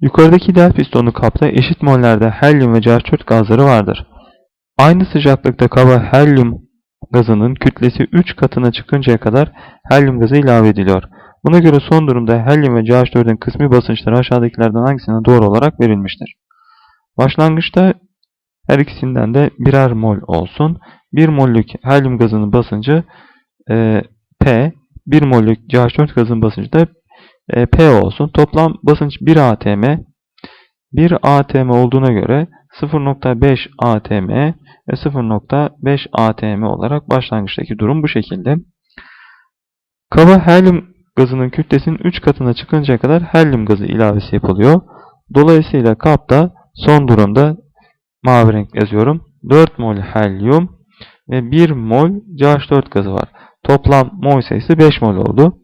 Yukarıdaki ideal pistonlu kapta eşit mollerde helyum ve CH4 gazları vardır. Aynı sıcaklıkta kaba helyum gazının kütlesi 3 katına çıkıncaya kadar helyum gazı ilave ediliyor. Buna göre son durumda helyum ve CH4'ün kısmi basınçları aşağıdakilerden hangisine doğru olarak verilmiştir? Başlangıçta her ikisinden de birer mol olsun. 1 mollük helyum gazının basıncı e, P, 1 mollük CH4 gazının basıncı da e, P olsun. Toplam basınç 1 atm. 1 atm olduğuna göre 0.5 atm ve 0.5 atm olarak başlangıçtaki durum bu şekilde. Kaba helyum gazının kütlesinin 3 katına çıkıncaya kadar helyum gazı ilavesi yapılıyor. Dolayısıyla kapta son durumda mavi renk yazıyorum. 4 mol helyum ve 1 mol CH4 gazı var. Toplam mol sayısı 5 mol oldu.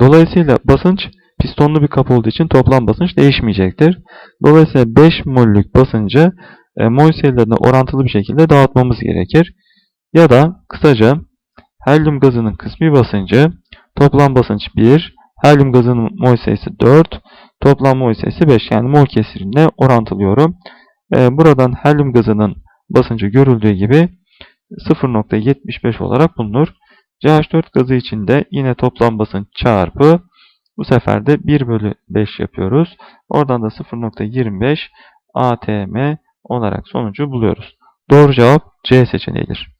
Dolayısıyla basınç pistonlu bir kapı olduğu için toplam basınç değişmeyecektir. Dolayısıyla 5 mollük basıncı e, mol sayılarına orantılı bir şekilde dağıtmamız gerekir. Ya da kısaca helyum gazının kısmi basıncı toplam basınç 1, helyum gazının mol sayısı 4, toplam mol sayısı 5 yani mol kesirimle orantılıyorum. E, buradan helyum gazının basıncı görüldüğü gibi 0.75 olarak bulunur. CH4 gazı için de yine toplam basınç çarpı bu sefer de 1 bölü 5 yapıyoruz. Oradan da 0.25 atm olarak sonucu buluyoruz. Doğru cevap C seçeneğidir.